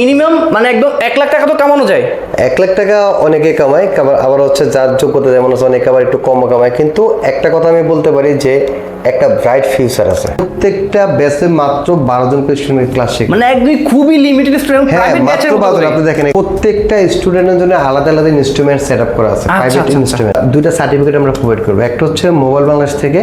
Minimum মানে একদম এক লাখ টাকা তো কামানো যায়। এক লাখ টাকা অনেকে কামায় আবার হচ্ছে যার যোগ্যতা যেমন আছে অনেকে আবার একটু কম কামায়। কিন্তু একটা কথা আমি বলতে পারি যে একটা ব্রাইট ফিউচার আছে। প্রত্যেকটা ব্যাচে মাত্র বারো জন স্টুডেন্ট ক্লাস শিখে। মানে একদম খুবই লিমিটেড স্টুডেন্ট হ্যাঁ মাত্র বারো জন। আপনি দেখেন প্রত্যেকটা স্টুডেন্টের জন্য আলাদা আলাদা ইনস্ট্রুমেন্ট সেট আপ করা আছে। আচ্ছা, প্রাইভেট আচ্ছা, ইনস্ট্রুমেন্ট দুইটা সার্টিফিকেট আমরা প্রোভাইড করব। একটা হচ্ছে মোবাইল বাংলাদেশ থেকে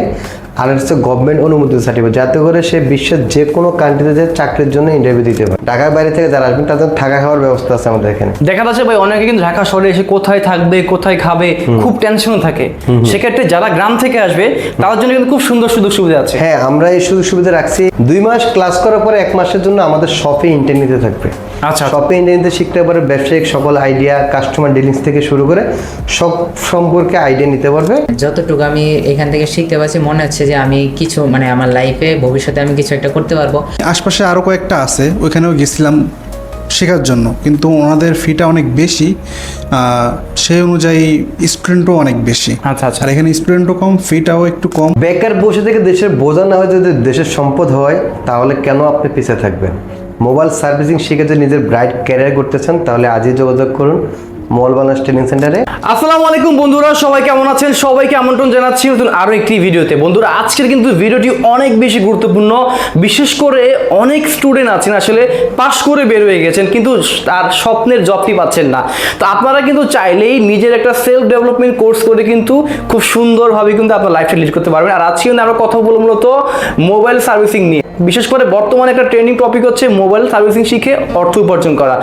আর হচ্ছে গভর্নমেন্ট অনুমোদিত সার্টিফিকেট যাতে করে সে বিশ্বের যে কোনো কান্ট্রিতে যে চাকরির জন্য ইন্টারভিউ দিতে পারে। ঢাকার বাইরে থেকে যারা আসবেন তাদের থাকা খাওয়ার ব্যবস্থা আছে আমাদের এখানে। দেখা যাচ্ছে ভাই অনেকে কিন্তু ঢাকা শহরে এসে কোথায় থাকবে কোথায় খাবে খুব টেনশন থাকে। সেক্ষেত্রে যারা গ্রাম থেকে আসবে তাদের জন্য কিন্তু খুব সুন্দর সুযোগ সুবিধা আছে। হ্যাঁ আমরা এই সুযোগ সুবিধা রাখছি। দুই মাস ক্লাস করার পরে এক মাসের জন্য আমাদের শপে ইন্টার নিতে থাকবে। আচ্ছা। শপে ইন্টার নিতে শিখতে পারে ব্যবসায়িক সকল আইডিয়া কাস্টমার ডিলিংস থেকে শুরু করে সব সম্পর্কে আইডিয়া নিতে পারবে। যতটুকু আমি এখান থেকে শিখতে পারছি মনে হচ্ছে যে আমি কিছু মানে আমার লাইফে ভবিষ্যতে আমি কিছু একটা করতে পারব। আশপাশে আরও কয়েকটা আছে ওইখানেও গেছিলাম শেখার জন্য। কিন্তু ওনাদের ফিটা অনেক বেশি সেই অনুযায়ী স্টুডেন্টও অনেক বেশি। আচ্ছা, আচ্ছা। আর এখানে স্টুডেন্টও কম ফিটাও একটু কম। বেকার বসে থেকে দেশের বোঝা না হয় যদি দেশের সম্পদ হয় তাহলে কেন আপনি পিছিয়ে থাকবেন? মোবাইল সার্ভিসিং শিখে যদি নিজের ব্রাইট ক্যারিয়ার করতে চান তাহলে আজই যোগাযোগ করুন। বাংলাদেশ ট্রেনিং সেন্টারে। আসসালামু আলাইকুম বন্ধুরা, সবাই কেমন আছেন? সবাইকে আমন্ত্রণ জানাচ্ছি নতুন আরও একটি ভিডিওতে। বন্ধুরা, আজকের কিন্তু ভিডিওটি অনেক বেশি গুরুত্বপূর্ণ। বিশেষ করে অনেক স্টুডেন্ট আছেন, আসলে পাশ করে বের হয়ে গেছেন, কিন্তু তার স্বপ্নের জবটি পাচ্ছেন না। তো আপনারা কিন্তু চাইলেই নিজের একটা সেলফ ডেভেলপমেন্ট কোর্স করে কিন্তু খুব সুন্দরভাবে কিন্তু আপনার লাইফটা লিড করতে পারবেন। আর আজকে কিন্তু আমরা কথা বলব মূলত মোবাইল সার্ভিসিং নিয়ে। বিশেষ করে বর্তমানে একটা ট্রেনিং টপিক হচ্ছে মোবাইল সার্ভিসিং শিখে অর্থ উপার্জন করা।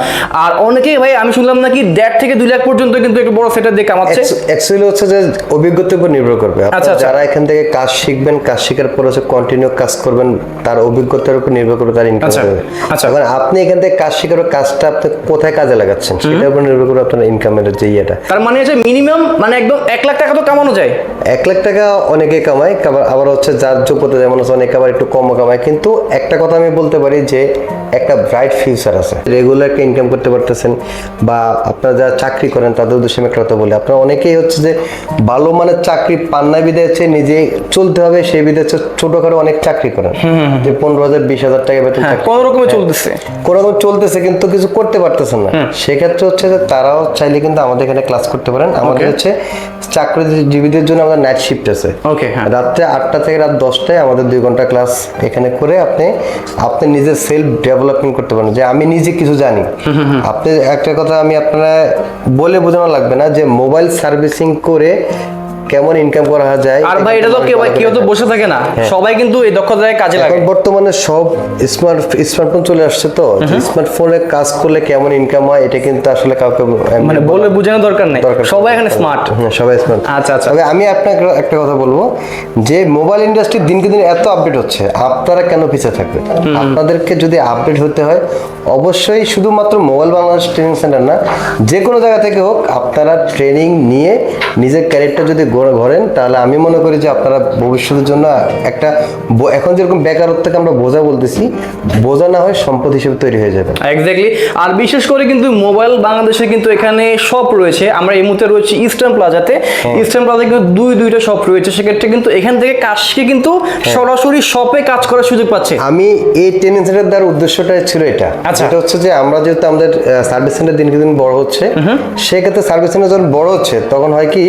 আর অনেকেই ভাই, আমি শুনলাম নাকি দেড় থেকে দুই লাখ পর্যন্ত কিন্তু একটা বড় সেটার দিয়ে কামাচ্ছে। অ্যাকচুয়ালি হচ্ছে যে অভিজ্ঞতার উপর নির্ভর করবে। আচ্ছা, আচ্ছা। যারা এখান থেকে কাজ শিখবেন কাজ শেখার পর হচ্ছে কন্টিনিউ কাজ করবেন তার অভিজ্ঞতার উপর নির্ভর করবে তার ইনকাম আচ্ছা, হবে। আচ্ছা। এখন আপনি এখান থেকে কাজ শেখার কাজটা আপনি কোথায় কাজে লাগাচ্ছেন? সেটার উপর নির্ভর করে আপনার ইনকামের যে ইয়েটা। তার মানে হচ্ছে মিনিমাম মানে একদম এক লাখ টাকা তো কামানো যায়। এক লাখ টাকা অনেকে কামায় আবার আবার হচ্ছে যার যোগ্যতা যেমন আছে অনেকে আবার একটু কম কামায়। কিন্তু একটা কথা আমি বলতে পারি যে একটা ব্রাইট ফিউচার আছে। রেগুলার ইনকাম করতে পারতেছেন বা আপনারা যারা চাকরি করেন তাদের উদ্দেশ্যে আমি একটা কথা বলি। আপনারা অনেকেই হচ্ছে যে ভালো মানের চাকরি পান না বিদে হচ্ছে নিজে চলতে হবে সেই বিদে হচ্ছে ছোটখাটো অনেক চাকরি করেন। যে পনেরো হাজার বিশ হাজার টাকা বেতন হ্যাঁ কোন রকমে চলতেছে। কোনো রকম চলতেছে কিন্তু কিছু করতে পারতেছেন না। সেক্ষেত্রে হচ্ছে যে তারাও চাইলে কিন্তু আমাদের এখানে ক্লাস করতে পারেন। আমাদের. হচ্ছে চাকরিজীবীদের জন্য আমাদের নাইট শিফট আছে। হ্যাঁ। রাত্রে আটটা থেকে রাত দশটায় আমাদের দুই ঘণ্টা ক্লাস এখানে করে আপনি আপনি নিজের সেলফ ডেভেলপমেন্ট করতে পারেন। যে আমি নিজে কিছু জানি। আপনি একটা কথা আমি আপনারা বলে বোঝানো লাগবে না যে মোবাইল সার্ভিসিং করে কেমন ইনকাম করা যায় আর ভাই এটা তো কেউ কেউ তো বসে থাকে না। সবাই কিন্তু এই দক্ষতায় কাজে লাগে। এখন বর্তমানে সব স্মার্ট স্মার্টফোন চলে আসছে তো স্মার্টফোনে কাজ করলে কেমন ইনকাম হয় এটা কিন্তু আসলে কাউকে মানে বলে বোঝানোর দরকার নেই। সবাই এখানে স্মার্ট হ্যাঁ, সবাই স্মার্ট আচ্ছা, আচ্ছা। তবে আমি আপনাকে একটা কথা বলব যে মোবাইল ইন্ডাস্ট্রি দিনকে দিন এত আপডেট হচ্ছে আপনারা কেন পিছিয়ে থাকবেন? আপনাদেরকে যদি আপডেট হতে হয় অবশ্যই শুধুমাত্র মোবাইল বাংলাদেশ ট্রেনিং সেন্টার না যে কোনো জায়গা থেকে হোক আপনারা ট্রেনিং নিয়ে নিজের ক্যারিয়ারটা যদি গড়েন তাহলে আমি মনে করি যে আপনারা ভবিষ্যতের জন্য একটা এখন যেরকম বেকারত্বকে আমরা বোঝা বলতেছি বোঝা না হয় সম্পদ হিসেবে তৈরি হয়ে যাবে। এক্স্যাক্টলি আর বিশেষ করে কিন্তু মোবাইল বাংলাদেশে কিন্তু এখানে শপ রয়েছে। আমরা এই মুহূর্তে রয়েছে ইস্টার্ন প্লাজাতে ইস্টার্ন প্লাজা কিন্তু দুই দুইটা শপ রয়েছে। সেক্ষেত্রে কিন্তু এখান থেকে কাজ শিখে কিন্তু সরাসরি শপে কাজ করার সুযোগ পাচ্ছে। আমি এই ট্রেনিং সেন্টার দেওয়ার উদ্দেশ্যটা ছিল এটা। আচ্ছা। এটা হচ্ছে যে আমরা যেহেতু আমাদের সার্ভিস সেন্টার দিনকে দিন বড় হচ্ছে সেক্ষেত্রে সার্ভিস সেন্টার যখন বড় হচ্ছে তখন হয় কি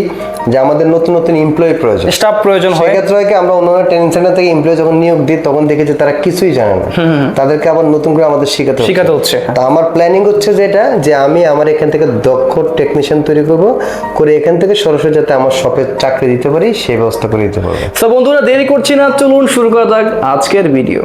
যে আমাদের নতুন নতুন এমপ্লয়ি প্রয়োজন। স্টাফ প্রয়োজন হয়। সেক্ষেত্রে হয় কি আমরা অন্যান্য ট্রেনিং সেন্টার থেকে এমপ্লয়ি যখন নিয়োগ দিই তখন দেখি যে তারা কিছুই জানে না। তাদেরকে আবার নতুন করে আমাদের শেখাতে হচ্ছে। শেখাতে হচ্ছে। তো আমার প্ল্যানিং হচ্ছে যেটা যে আমি আমার এখান থেকে দক্ষ টেকনিশিয়ান তৈরি করব করে এখান থেকে সরাসরি যাতে আমার শপে চাকরি দিতে পারি সেই ব্যবস্থা করে দিতে পারব। তো বন্ধুরা দেরি করছি না চলুন শুরু করা যাক আজকের ভিডিও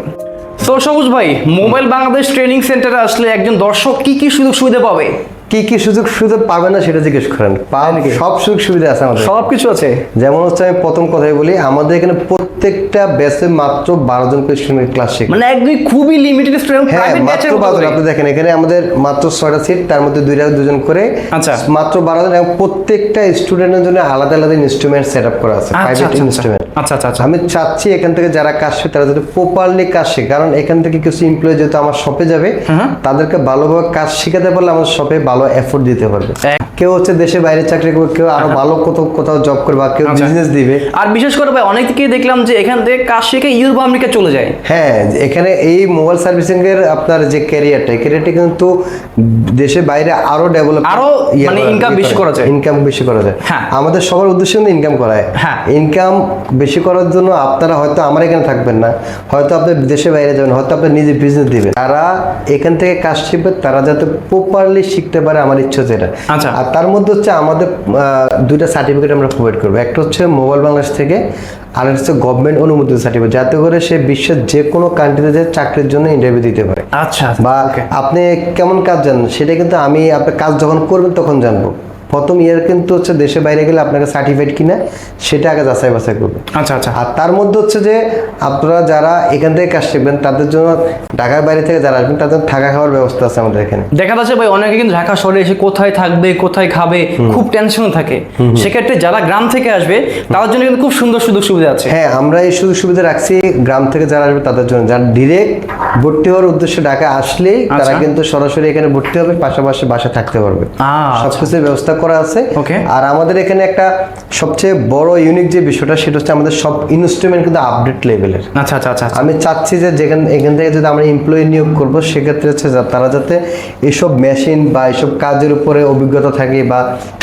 তো সবুজ ভাই মোবাইল বাংলাদেশ ট্রেনিং সেন্টারে আসলে একজন দর্শক কি কি সুযোগ সুবিধা পাবে? কি কি সুযোগ সুবিধা পাবে না সেটা জিজ্ঞেস করেন। পান সব সুযোগ সুবিধা আছে আমাদের। সব কিছু আছে। যেমন হচ্ছে আমি প্রথম কথাই বলি আমাদের এখানে প্রত্যেকটা ব্যাচে মাত্র বারো জন স্টুডেন্ট ক্লাস শিখে। মানে একদম খুবই লিমিটেড স্টুডেন্ট হ্যাঁ মাত্র বারো জন। আপনি দেখেন এখানে আমাদের মাত্র ছয়টা সিট তার মধ্যে দুইটা দুজন করে আচ্ছা। মাত্র বারো জন এবং প্রত্যেকটা স্টুডেন্টের জন্য আলাদা আলাদা ইনস্ট্রুমেন্ট সেট আপ করা আছে প্রাইভেট আচ্ছা, ইনস্ট্রুমেন্ট আচ্ছা আচ্ছা আচ্ছা। আমি চাচ্ছি এখান থেকে যারা কাজ শিখে তারা যাতে প্রপারলি কাজ শেখে। কারণ এখান থেকে কিছু এমপ্লয়ি যেহেতু আমার শপে যাবে তাদেরকে ভালোভাবে কাজ শেখাতে পারলে আমার শপে ভালো ভালো এফোর্ট দিতে পারবে কেউ হচ্ছে দেশে বাইরে চাকরি করবে কেউ আরও ভালো কোথাও কোথাও জব করবে বা কেউ আচ্ছা। বিজনেস দিবে আর বিশেষ করে ভাই অনেকেই দেখলাম যে এখান থেকে কাজ শিখে ইউরোপ আমেরিকা চলে যায় হ্যাঁ এখানে এই মোবাইল সার্ভিসিং এর আপনার যে ক্যারিয়ারটা ক্যারিয়ারটা কিন্তু দেশে বাইরে আরও ডেভেলপ আরও মানে income বেশি করা যায়। ইনকাম বেশি করা যায় হ্যাঁ। আমাদের সবার উদ্দেশ্য কিন্তু ইনকাম করা হ্যাঁ। ইনকাম বেশি করার জন্য আপনারা হয়তো আমার এখানে থাকবেন না হয়তো আপনি দেশে বাইরে যাবেন হয়তো আপনি নিজে বিজনেস দিবেন তারা এখান থেকে কাজ শিখবে তারা যাতে প্রপারলি শিখতে পারে আমার ইচ্ছা হচ্ছে এটা। আচ্ছা। আর তার মধ্যে হচ্ছে আমাদের দুইটা সার্টিফিকেট আমরা প্রোভাইড করব। একটা হচ্ছে মোবাইল বাংলাদেশ থেকে আর হচ্ছে গভর্নমেন্ট অনুমোদিত সার্টিফিকেট যাতে করে সে বিশ্বের যে কোনো কান্ট্রিতে যে চাকরির জন্য ইন্টারভিউ দিতে পারে। আচ্ছা বা আপনি কেমন কাজ জানেন সেটা কিন্তু আমি আপনার কাজ যখন করবেন তখন জানব। প্রথম ইয়ার কিন্তু হচ্ছে দেশে বাইরে গেলে আপনাকে সার্টিফিকেট কিনা সেটা আগে যাচাই বাছাই করবে। আচ্ছা আচ্ছা। আর তার মধ্যে হচ্ছে যে আপনারা যারা এখান থেকে কাজ শিখবেন তাদের জন্য ঢাকার বাইরে থেকে যারা আসবেন তাদের থাকা খাওয়ার ব্যবস্থা আছে আমাদের এখানে। দেখা যাচ্ছে ভাই অনেকে কিন্তু ঢাকা শহরে এসে কোথায় থাকবে কোথায় খাবে খুব টেনশন থাকে। সেক্ষেত্রে যারা গ্রাম থেকে আসবে তাদের জন্য কিন্তু খুব সুন্দর সুযোগ সুবিধা আছে। হ্যাঁ আমরা এই সুযোগ সুবিধা রাখছি গ্রাম থেকে যারা আসবে তাদের জন্য। যারা ডিরেক্ট ভর্তি হওয়ার উদ্দেশ্যে ঢাকা আসলেই তারা আচ্ছা। কিন্তু সরাসরি এখানে ভর্তি হবে পাশাপাশি বাসা থাকতে পারবে। আহ, সবকিছুর ব্যবস্থা করা আছে। আর আমাদের এখানে একটা সবচেয়ে বড় ইউনিক যে বিষয়টা সেটা হচ্ছে আমাদের সব ইনস্ট্রুমেন্ট কিন্তু আপডেট লেভেলের আচ্ছা আচ্ছা আচ্ছা আচ্ছা। আমি চাচ্ছি যে যেখান এখান থেকে যদি আমরা এমপ্লয়ি নিয়োগ করব সেক্ষেত্রে হচ্ছে তারা যাতে এসব মেশিন বা এসব কাজের উপরে অভিজ্ঞতা থাকে বা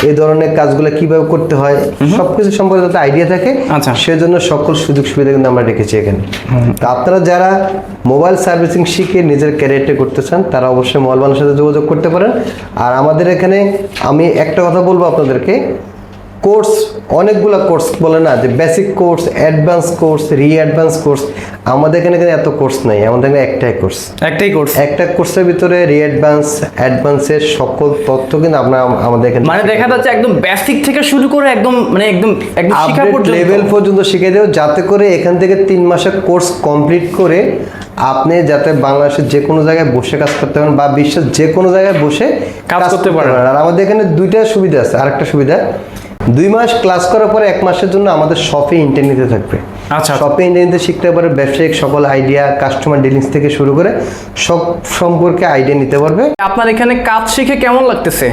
এই ধরনের কাজগুলো কীভাবে করতে হয় সবকিছু সম্পর্কে যাতে আইডিয়া থাকে আচ্ছা। সেজন্য সকল সুযোগ সুবিধা কিন্তু আমরা রেখেছি এখানে। তো আপনারা যারা মোবাইল সার্ভিসিং শিখে নিজের ক্যারিয়ারটা করতে চান তারা অবশ্যই মোবাইল বাংলার সাথে যোগাযোগ করতে পারেন। আর আমাদের এখানে আমি একটা কথা বলব আপনাদেরকে। কোর্স অনেকগুলো কোর্স বলে না যে basic course advance course re advance course আমাদের এখানে কিন্তু এত কোর্স নেই আমাদের এখানে একটাই কোর্স একটাই কোর্স একটা কোর্সের ভিতরে রি অ্যাডভান্স অ্যাডভান্সের সকল তথ্য কিন্তু আপনার আমাদের এখানে মানে দেখা যাচ্ছে একদম বেসিক থেকে শুরু করে একদম মানে একদম একদম লেভেল পর্যন্ত। শিখে দেও যাতে করে এখান থেকে তিন মাসের কোর্স কমপ্লিট করে আপনি যাতে বাংলাদেশের যে কোনো জায়গায় বসে কাজ করতে পারেন বা বিশ্বের যে কোনো জায়গায় বসে কাজ করতে পারেন। আর আমাদের এখানে দুইটা সুবিধা আছে আরেকটা সুবিধা দুই মাস ক্লাস করার পরে এক মাসের জন্য আমাদের শপে ইন্টার নিতে থাকবে আচ্ছা। শপে ইন্টার নিতে শিখতে পারে ব্যবসায়িক সকল আইডিয়া কাস্টমার ডিলিংস থেকে শুরু করে সব সম্পর্কে আইডিয়া নিতে পারবে আপনার এখানে কাজ শিখে কেমন লাগতেছে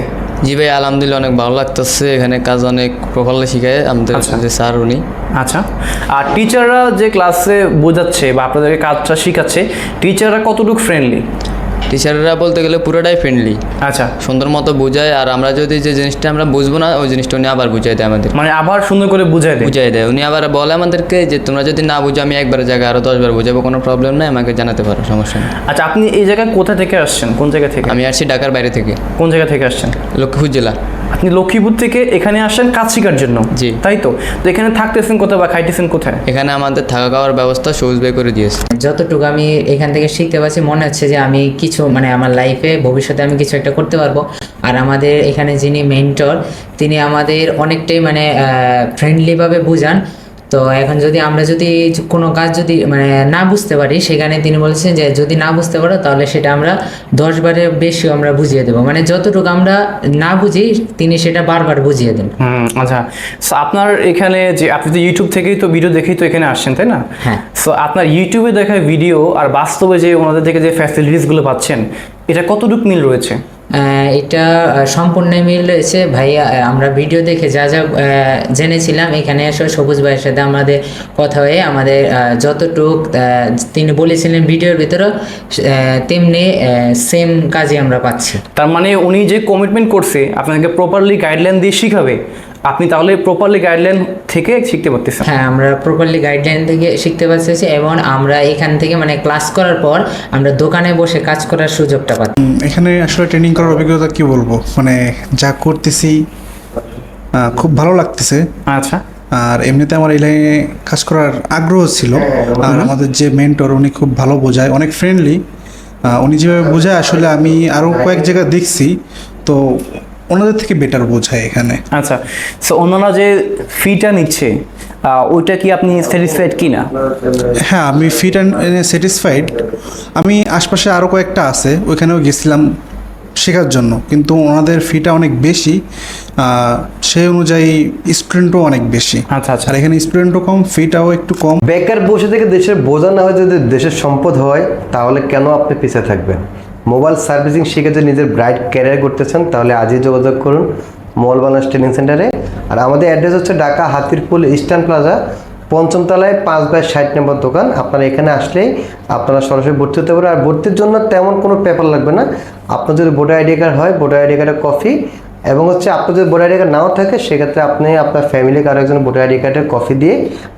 জি ভাই আলহামদুলিল্লাহ অনেক ভালো লাগতেছে। এখানে কাজ অনেক প্রকল্পে শিখায়। আমাদের আচ্ছা। যে স্যার উনি। আচ্ছা। আর টিচাররা যে ক্লাসে বোঝাচ্ছে বা আপনাদেরকে কাজটা শেখাচ্ছে টিচাররা কতটুকু ফ্রেন্ডলি টিচাররা বলতে গেলে পুরোটাই ফ্রেন্ডলি আচ্ছা। সুন্দর মতো বোঝায় আর আমরা যদি যে জিনিসটা আমরা বুঝব না ওই জিনিসটা উনি আবার বুঝাই দেয় আমাদের। মানে আবার সুন্দর করে বুঝাই দেয়। বুঝাই দেয়। উনি আবার বলে আমাদেরকে যে তোমরা যদি না বুঝো আমি একবার জায়গায় আরও দশবার বুঝাবো কোনো প্রবলেম নেই আমাকে জানাতে পারো সমস্যা নেই। আচ্ছা আপনি এই জায়গায় কোথা থেকে আসছেন? কোন জায়গা থেকে? আমি আসছি ঢাকার বাইরে থেকে। কোন জায়গা থেকে আসছেন? লক্ষ্মীপুর জেলা। আপনি লক্ষ্মীপুর থেকে এখানে আসেন কাজ শেখার জন্য? জি। তাই তো? তো এখানে থাকতেছেন কোথায় বা খাইতেছেন কোথায়? এখানে আমাদের থাকা খাওয়ার ব্যবস্থা সবুজ করে দিয়েছে। যতটুকু আমি এখান থেকে শিখতে পারছি মনে হচ্ছে যে আমি কিছু মানে আমার লাইফে ভবিষ্যতে আমি কিছু একটা করতে পারব। আর আমাদের এখানে যিনি মেন্টর তিনি আমাদের অনেকটাই মানে ফ্রেন্ডলিভাবে বুঝান। তো এখন যদি আমরা যদি কোনো কাজ যদি মানে না বুঝতে পারি সেখানে তিনি বলছেন যে যদি না বুঝতে পারো তাহলে সেটা আমরা দশ বারের বেশি আমরা বুঝিয়ে দেবো। মানে যতটুকু আমরা না বুঝি তিনি সেটা বারবার বুঝিয়ে দেন। হুম আচ্ছা। সো আপনার এখানে যে আপনি তো ইউটিউব থেকেই তো ভিডিও দেখেই তো এখানে আসছেন তাই না? হ্যাঁ। সো আপনার ইউটিউবে দেখা ভিডিও আর বাস্তবে যে ওনাদের থেকে যে ফ্যাসিলিটিসগুলো পাচ্ছেন এটা কতটুকু মিল রয়েছে? এটা সম্পূর্ণ মিল রয়েছে। ভাইয়া আমরা ভিডিও দেখে যা যা জেনেছিলাম, এখানে এসে, সবুজ ভাইয়ের সাথে আমাদের কথা হয়ে, আমাদের যতটুক তিনি বলেছিলেন ভিডিওর ভিতরে তেমনি সেম কাজই আমরা পাচ্ছি। তার মানে উনি যে কমিটমেন্ট করছে, আপনাকে প্রপারলি গাইডলাইন দিয়ে শিখাবে আপনি তাহলে প্রপারলি গাইডলাইন থেকে শিখতে পারতেছেন। হ্যাঁ আমরা প্রপারলি গাইডলাইন থেকে শিখতে পারতেছি এবং আমরা এখান থেকে মানে ক্লাস করার পর আমরা দোকানে বসে কাজ করার সুযোগটা পাচ্ছি। এখানে আসলে ট্রেনিং করার অভিজ্ঞতা কি বলব? মানে যা করতেছি খুব ভালো লাগতেছে। আচ্ছা। আর এমনিতে আমার এই লাইনে কাজ করার আগ্রহ ছিল। আর আমাদের যে মেন্টর উনি খুব ভালো বোঝায় অনেক ফ্রেন্ডলি উনি যেভাবে বোঝায় আসলে আমি আরও কয়েক জায়গা দেখছি। তো ওনাদের থেকে বেটার বোঝায় এখানে। আচ্ছা সো অন্যান্য যে ফিটা নিচ্ছে ওইটা কি আপনি স্যাটিসফাইড কি না হ্যাঁ আমি ফিট অ্যান্ড স্যাটিসফাইড আমি আশপাশে আরও কয়েকটা আছে ওইখানেও গেছিলাম শেখার জন্য। কিন্তু ওনাদের ফিটা অনেক বেশি সেই অনুযায়ী স্টুডেন্টও অনেক বেশি। আচ্ছা আচ্ছা। আর এখানে স্টুডেন্টও কম ফিটাও একটু কম। বেকার বসে থেকে দেশের বোঝা না হয় যদি দেশের সম্পদ হয় তাহলে কেন আপনি পিছিয়ে থাকবেন? মোবাইল সার্ভিসিং শিখে যদি নিজের ব্রাইট ক্যারিয়ার করতে চান, তাহলে আজই যোগাযোগ করুন মল বাংলাস ট্রেনিং সেন্টারে। আর আমাদের অ্যাড্রেস হচ্ছে ঢাকা হাতিরপুল ইস্টার্ন প্লাজা পঞ্চম তলায় পাঁচ বাই ষাট নম্বর দোকান। আপনারা এখানে আসলেই আপনারা সরাসরি ভর্তি হতে পারেন আর ভর্তির জন্য তেমন কোনো পেপার লাগবে না। আপনার যদি ভোটার আইডি কার্ড হয়, ভোটার আইডি কার্ডের কপি এবং হচ্ছে আপনার যদি ভোটার আইডি কার্ড নাও থাকে, সেক্ষেত্রে আপনি আপনার ফ্যামিলি কারও একজন ভোটার আইডি কার্ডের কপি দিয়ে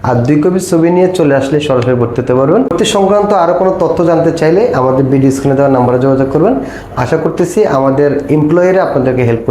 আর দুই কপি ছবি নিয়ে চলে আসলে সরাসরি ভর্তি হতে পারবেন। ভর্তি সংক্রান্ত আরও কোনো তথ্য জানতে চাইলে আমাদের ভিডিও স্ক্রিনে দেওয়ার নাম্বারে যোগাযোগ করবেন। আশা করতেছি আমাদের এমপ্লয়িরা আপনাদেরকে হেল্প